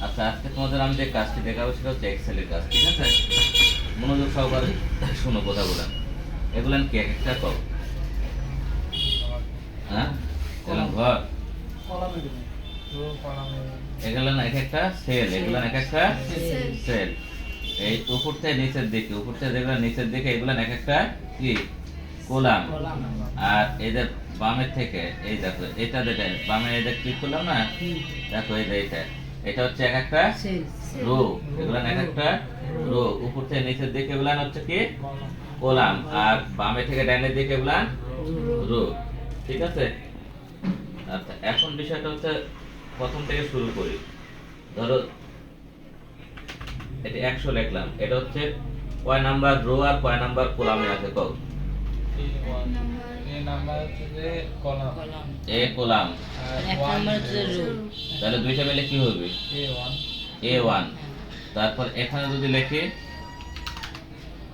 আচ্ছা আজকে তোমাদের আমি যে কাজটি দেখাবো সেটা হচ্ছে এক্সেলের কাজ ঠিক আছে? মনোযোগ সহকারে শোনো কথা বলেন এগুলো কি এক একটা কও হ্যাঁ? ঘর। এগুলো না এক একটা সেল এগুলো এক একটা সেল। এই উপর থেকে নিচের দিকে উপর থেকে যেগুলো নিচের দিকে এগুলো এক একটা কি? কোলাম। আর এদের বামের থেকে এই দেখো এটা যেটা বামে এদের ক্লিক করলাম না? দেখো এই যে এটা। এটা হচ্ছে এক একটা রো এগুলো এক একটা রো। উপর থেকে নিচের দিকে এগুলো হচ্ছে কি? কোলাম। আর বামে থেকে ডাইনের দিকে এগুলো রো। ঠিক আছে? আচ্ছা এখন বিষয়টা হচ্ছে প্রথম থেকে শুরু করি। ধরো এটা একশো লিখলাম। এটা হচ্ছে কয় নাম্বার রো আর কয় নাম্বার কোলামে আছে? কও। A column. তাহলে দুইটা মিলে কি হবে? এ ওয়ান তারপর এখানে যদি লেখে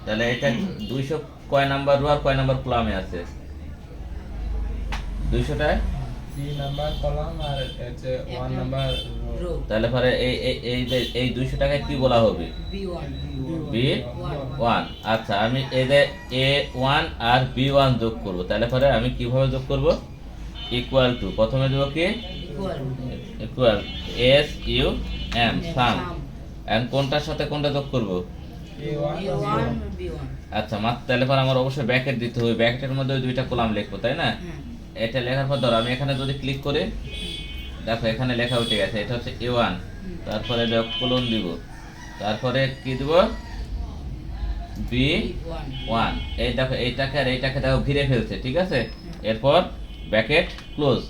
তাহলে এটা দুইশো কয় নাম্বার রো আর কয় নাম্বার কলামে আছে? দুইশোটায়? তাহলে পরে এই এই এই দুইশো টাকায় কি বলা হবে? বি ওয়ান আচ্ছা আমি এদের এ ওয়ান আর বি ওয়ান যোগ করব। তাহলে পরে আমি কীভাবে যোগ করব? ইকুয়াল টু প্রথমে দেবো কি? Equal S U M sum and কোনটার সাথে কোনটা যোগ করব? আচ্ছা মাত্র তাহলে পরে আমার অবশ্যই ব্যাকেট দিতে হবে। ব্যাকেটের মধ্যে ওই দুইটা কলাম লিখব তাই না? এটা লেখার পর ধরো, আমি এখানে যদি ক্লিক করে, দেখো এখানে লেখা উঠে গেছে, এটা হচ্ছে এ ওয়ান তারপরে কোলন দিব। তারপরে কি দিব? বি ওয়ান এই দেখো, এইটাকে আর এইটাকে দেখো ঘিরে ফেলছে, ঠিক আছে? এরপর ব্যাকেট ক্লোজ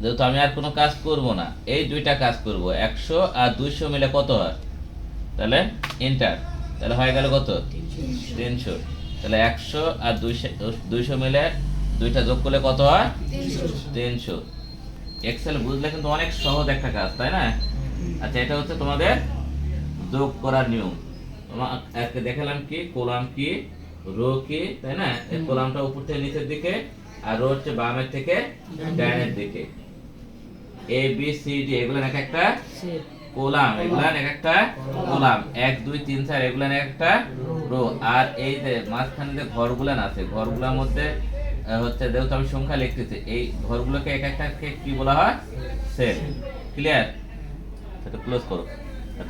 যেহেতু আমি আর কোনো কাজ করব না, এই দুইটা কাজ করব, একশো আর দুইশো মিলে কত হয়? তাহলে ইন্টার তাহলে হয়ে গেল কত? তিনশো। তাহলে একশো আর দুইশো দুইশো মিলে দুইটা যোগ করলে কত হয়? তিনশো। এক্সেল বুঝলে কিন্তু অনেক সহজ একটা কাজ তাই না? আচ্ছা এটা হচ্ছে তোমাদের যোগ করার নিয়ম। তোমাকে দেখালাম কি? কোলাম কি? রো কি? তাই না? এই কোলামটা উপর থেকে নিচের দিকে আর রো হচ্ছে বামের থেকে ডাইনের দিকে। এ বি সি ডি এগুলো এক একটা কোলাম এগুলা এক একটা কোলাম। এক দুই তিন চার এগুলা এক একটা রো। আর এই যে মাঝখানে যে ঘরগুলান আছে ঘরগুলোর মধ্যে হচ্ছে যেহেতু আমি সংখ্যা লিখতেছি। এই ঘরগুলোকে এক একটা কি বলা হয়? সেল ক্লিয়ার সেটা ক্লোজ করো।